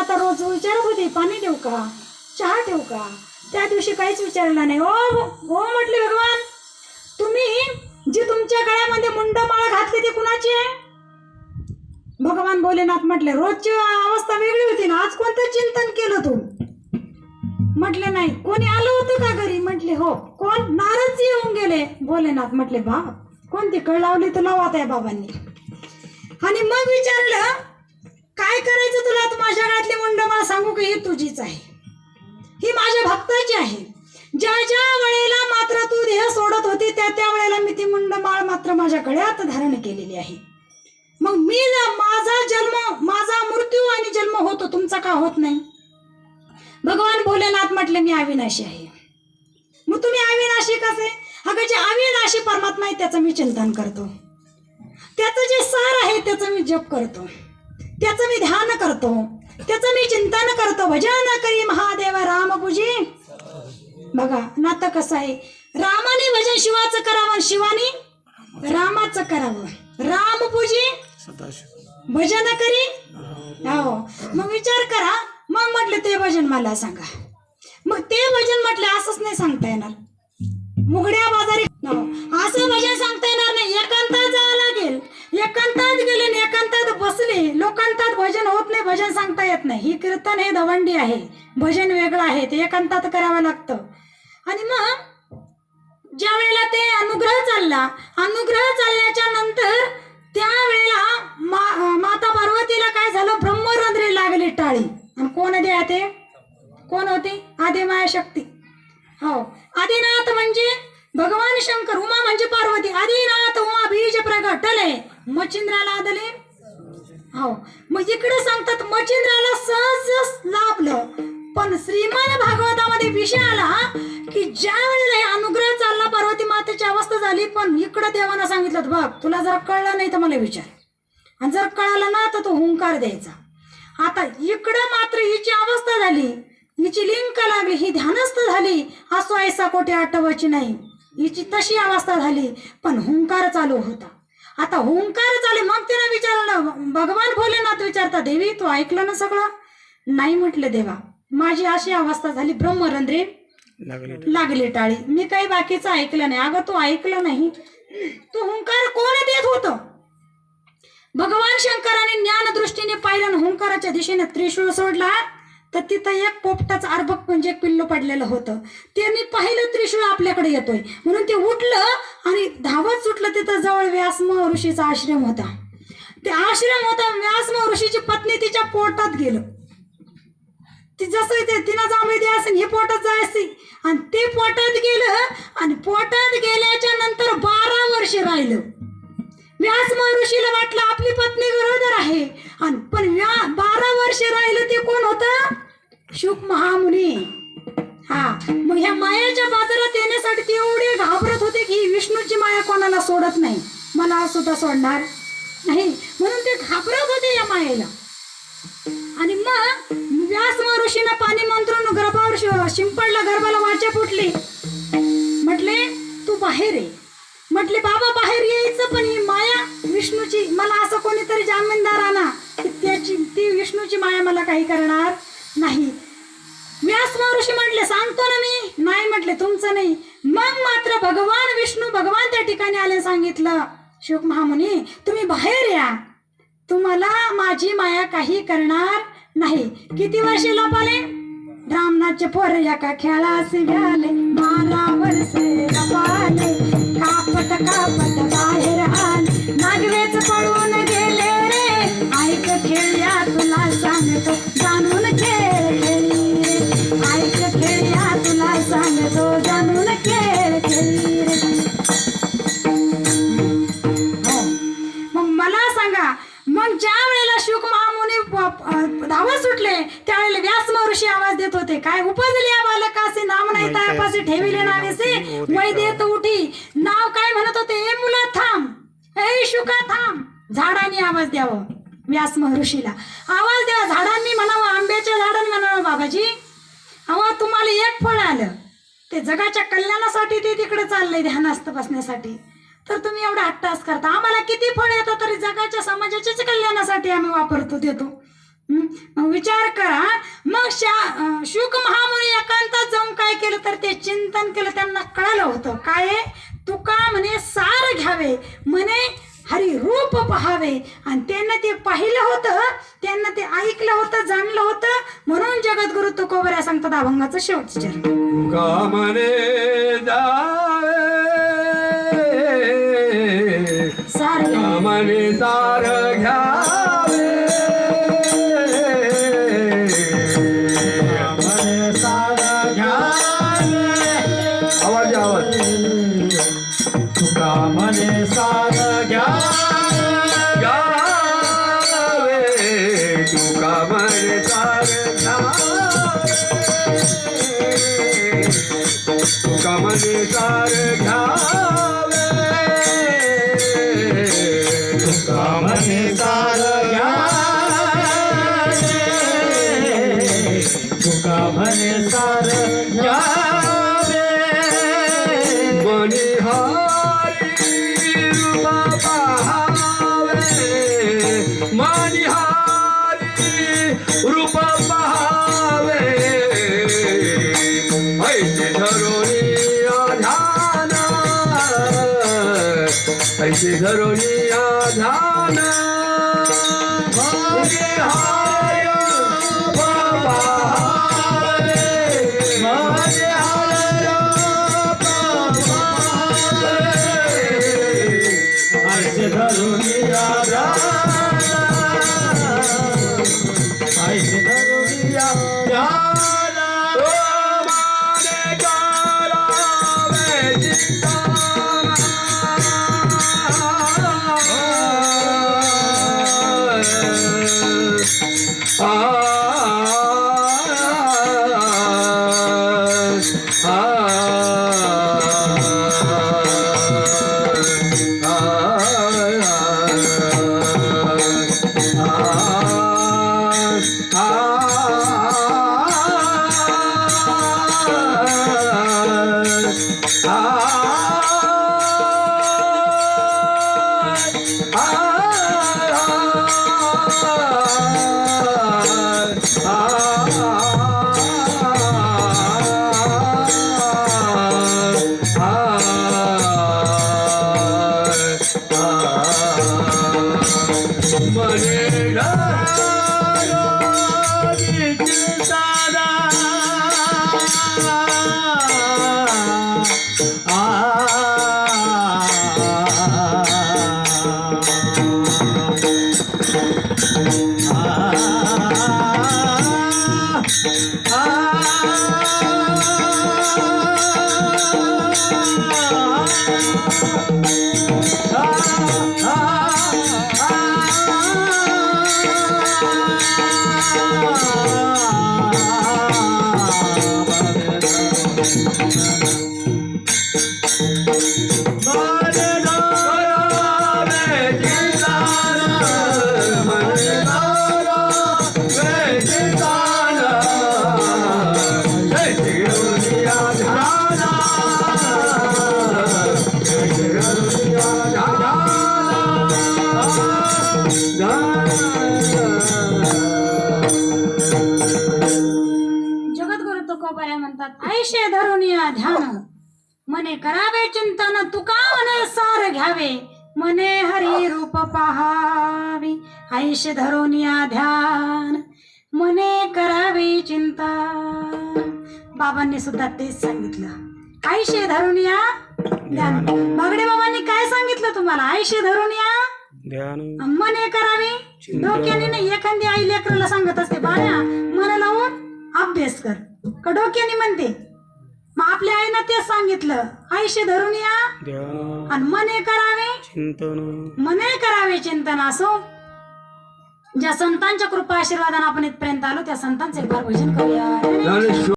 आता रोज विचारत होती पाणी देऊ का? चहा ठेवू का? त्या दिवशी काहीच विचारलं नाही. ओ हो म्हटले भगवान तुम्ही जी तुमच्या गळ्यामध्ये मुंडमाळ घातली ती कुणाची आहे? भगवान भोलेनाथ म्हटले रोजची अवस्था वेगळी होती ना आज कोणतं चिंतन केलं तू? म्हटले नाही कोणी आलं होतं का घरी? म्हटले हो कोण? नारद येऊन गेले. भोलेनाथ म्हटले बा कोणती कळ लावली तर लावा त्या बाबांनी. आणि मग विचारलं काय करायचं तुला? तू माझ्या गळ्यातली मुंड मला सांगू की? ही तुझीच आहे. ही माझ्या भक्ताची आहे. ज्या ज्या वेळेला मात्र तू देह सोडत होती त्या त्या वेळेला मी ती मुंडमाळ मात्र माझ्या गळ्यात धारण केलेली आहे. मग मी माझा जन्म माझा मृत्यू आणि जन्म होतो तुमचा का होत नाही? भगवान भोलेनाथ म्हटले मी अविनाशी आहे. मग तुम्ही अविनाशी कसे? अगं जे अविनाशी परमात्मा आहे त्याचं मी चिंतन करतो. त्याचं जे सार आहे त्याचं मी जप करतो. त्याचं मी ध्यान करतो. त्याचं मी चिंतन करतो. भजन करी महादेव रामपूजी. बघा नातं कसं आहे? रामाने भजन शिवाचं करावं शिवानी रामाचं करावं. रामपूजी पूजी भजन करी? हो. मग विचार करा. मग म्हटलं ते भजन मला सांगा. मग ते भजन म्हटलं असंच नाही सांगता येणार. मुगड्या बाजारी हो. असं भजन सांगता येणार नाही. एकांतात एकांतात गेले आणि एकांतात बसले. लोकांतात भजन होत नाही भजन सांगता येत नाही. ही कीर्तन हे दवंडी आहे. भजन वेगळं आहे ते एकांतात करावं लागतं. आणि मग ज्या वेळेला ते अनुग्रह चालला अनुग्रह चालल्याच्या नंतर त्यावेळेला मा माता पार्वतीला काय झालं? ब्रह्मरंध्रे लागली टाळी. आणि कोण द्या ते कोण होते? आदिमाया शक्ती. हो. आदिनाथ म्हणजे भगवान शंकर उमा म्हणजे पार्वती. आदिनाथ उमा बीज प्रगटले. मचिंद्राला आदले? हो. मग इकडे सांगतात मचिंद्राला सहज लाभलं. पण श्रीमान भागवतामध्ये विषय आला की ज्या वेळेला हे अनुग्रह चालला पार्वती मातेची अवस्था झाली पण इकडं देवानं सांगितलं बघ तुला जर कळलं नाही तर मला विचार. आणि जर कळालं ना तर तो हुंकार द्यायचा. आता इकडं मात्र हिची अवस्था झाली. हिची लिंक लागली ही ध्यानस्थ झाली. असो ऐसा कोठे आठवायची नाही. हिची तशी अवस्था झाली पण हुंकार चालू होता. आता हुंकार चालू मग तिने विचारलं भगवान भोलेनाथ विचारता देवी तू ऐकलं ना सगळं? नाही म्हटलं देवा. माझी अशी अवस्था झाली ब्रह्मरंध्री लागले लागली टाळी. मी काही बाकीचं ऐकलं नाही. अगं तू ऐकलं नाही? तू हुंकार कोण देत होतं? भगवान शंकराने ज्ञान दृष्टीने पाहिलं हुंकाराच्या दिशेने त्रिशूळ सोडला. तर तिथं एक पोपटाचं अर्भक म्हणजे एक पिल्लू पडलेलं होतं. ते मी पाहिलं त्रिशूळ आपल्याकडे येतोय. म्हणून ते उठलं आणि धावत सुटलं तिथं जवळ व्यासम ऋषीचा आश्रम होता. ते आश्रम होता व्यासम ऋषीची पत्नी तिच्या पोटात गेलं. ती जसं ते तिनं जांभळी द्या असेल हे पोटात जायची आणि ते पोटात गेलं आणि पोटात गेल्याच्यानंतर बारा वर्ष राहिलं. व्यास महर्षीला वाटलं आपली पत्नी गरोदर आहे. आणि पण व्या बारा वर्ष राहिलं ते कोण होतं? शुक महामुनी. हा मग ह्या मायाच्या बाजारात येण्यासाठी ते एवढे घाबरत होते की विष्णूची माया कोणाला सोडत नाही. मला सुद्धा सोडणार नाही. म्हणून ते घाबरत होते या मायेला. आणि मग व्यास महर्षीनं पाणी मंत्रून गर्भावर शिंपडला शिंपडलं गर्भाला वाचा फुटली. म्हटले तू बाहेर आहे म्हटले बाबा बाहेर यायचं पण ही माया विष्णूची मला असं कोणीतरी जामीनदार आणा की त्याची ती विष्णूची माया मला काही करणार नाही. व्यास ऋषी म्हटले सांगतो ना मी. नाही म्हटले तुमचं नाही. मग मात्र भगवान विष्णू भगवान त्या ठिकाणी आले सांगितलं शोक महामुनी तुम्ही बाहेर या. तुम्हाला माझी माया काही करणार नाही. किती वर्षे लपाले? रामनाथचे पोर का खेळास घ्याले बारा वर्षे. कापत बाहेर आले नागवेच पळून गेले रे. ऐक खेळ धावत सुटले. त्यावेळेला व्यास महर्षी आवाज देत होते काय उपजले या बालकाचे? नाम नाही तापासे ठेविले नावेसे. वय देत उठी. नाव काय म्हणत होते? ए मुला थांब. ए शुका थांब. झाडांनी आवाज द्यावं व्यास महर्षीला. आवाज द्यावा झाडांनी म्हणावं आंब्याच्या झाडांनी म्हणावं बाबाजी. अहो तुम्हाला एक फळ आलं. ते जगाच्या कल्याणासाठी ते तिकडे चाललंय ध्यानास्थ बसण्यासाठी. तर तुम्ही एवढा हट्टास करता. आम्हाला किती फळ येतं तरी जगाच्या समाजाच्याच कल्याणासाठी आम्ही वापरतो देतो. विचार करा मग शा शुक महामुनी एकांतात जाऊन काय केलं तर ते चिंतन केलं त्यांना कळालं होतं. काय? तुका म्हणे सार घ्यावे म्हणे हरी रूप पहावे. आणि त्यांना ते पाहिलं होतं त्यांना ते ऐकलं होतं जाणलं होतं. म्हणून जगद्गुरु तुकोबऱ्या सांगतात अभंगाचं शेवटचं चरण. कामने जावे. सार घ्यावे. कमने सार घ्यावे कमने घ्यावे तुका म्हणे सार घ्यावे ऐसे धरोनी आधान। मनिहारी जगद्गुरु तुकोबऱ्या म्हणतात ऐशे धरून या ध्यान मने करावे चिंतन तुका म्हणे सार घ्यावे. मने हरी रूप पहावी ऐशे धरून या ध्यान. मने करावे चिंतन. बाबांनी सुद्धा तेच सांगितलं. ऐशे धरून या ध्यान. बागडे बाबांनी काय सांगितलं तुम्हाला? ऐशे धरून या ध्यान. मने करावे. डोक्याने नाही एखादी आई लेकराला सांगत असते बाळ्या मन लावून अभ्यास कर. का डोक्याने म्हणते मग आपल्या आईनं तेच सांगितलं आईशी धरून या. ध्यान आणि मने करावे. चिंतन. मने करावे चिंतन असो. ज्या संतांच्या कृपा आशीर्वादाने आपण इथपर्यंत आलो त्या संतांचे एक बार भजन करूया. ज्ञानेश्वर